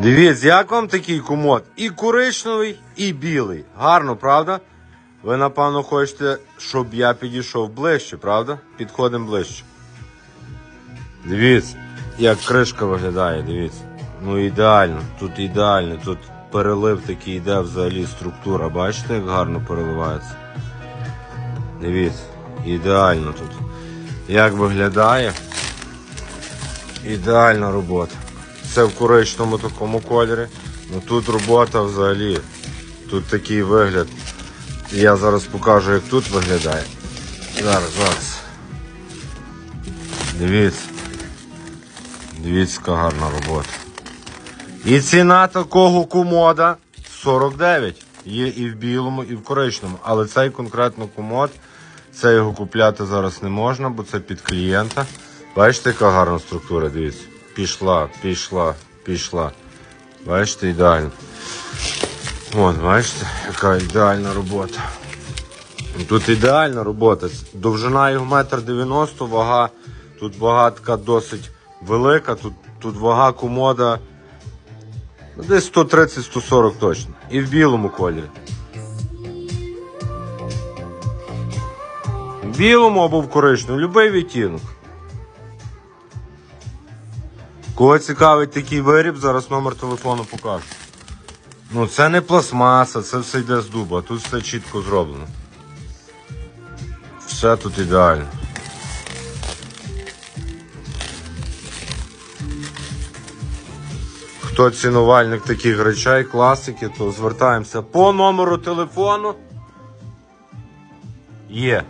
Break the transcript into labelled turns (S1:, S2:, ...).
S1: Дивіться, як вам такий комод? І коричневий, і білий. Гарно, правда? Ви, напевно, хочете, щоб я підійшов ближче, правда? Підходимо ближче. Дивіться, як кришка виглядає, дивіться. Ну ідеально, тут ідеально, тут перелив такий йде взагалі структура. Бачите, як гарно переливається? Дивіться, ідеально тут. Як виглядає? Ідеальна робота. Це в коричному такому кольорі. Ну тут робота взагалі. Тут такий вигляд. Я зараз покажу, як тут виглядає. Зараз, зараз. Дивіться. Дивіться, яка гарна робота. І ціна такого комода 49. Є і в білому, і в коричному. Але цей конкретно комод, це його купляти зараз не можна, бо це під клієнта. Бачите, яка гарна структура, дивіться. Пішла, пішла, пішла. Бачите, ідеально. От, бачите, яка ідеальна робота. Тут ідеальна робота. Довжина його метр дев'яносто, вага. Тут вага така досить велика. Тут, тут вага комода ну, десь 130-140 точно. І в білому кольорі. В білому або в коричневому, любий відтінок. Кого цікавить такий виріб, зараз номер телефону покажу. Ну, це не пластмаса, це все йде з дуба, тут все чітко зроблено. Все тут ідеально. Хто цінувальник таких речей, класики, то звертаємося по номеру телефону. Є.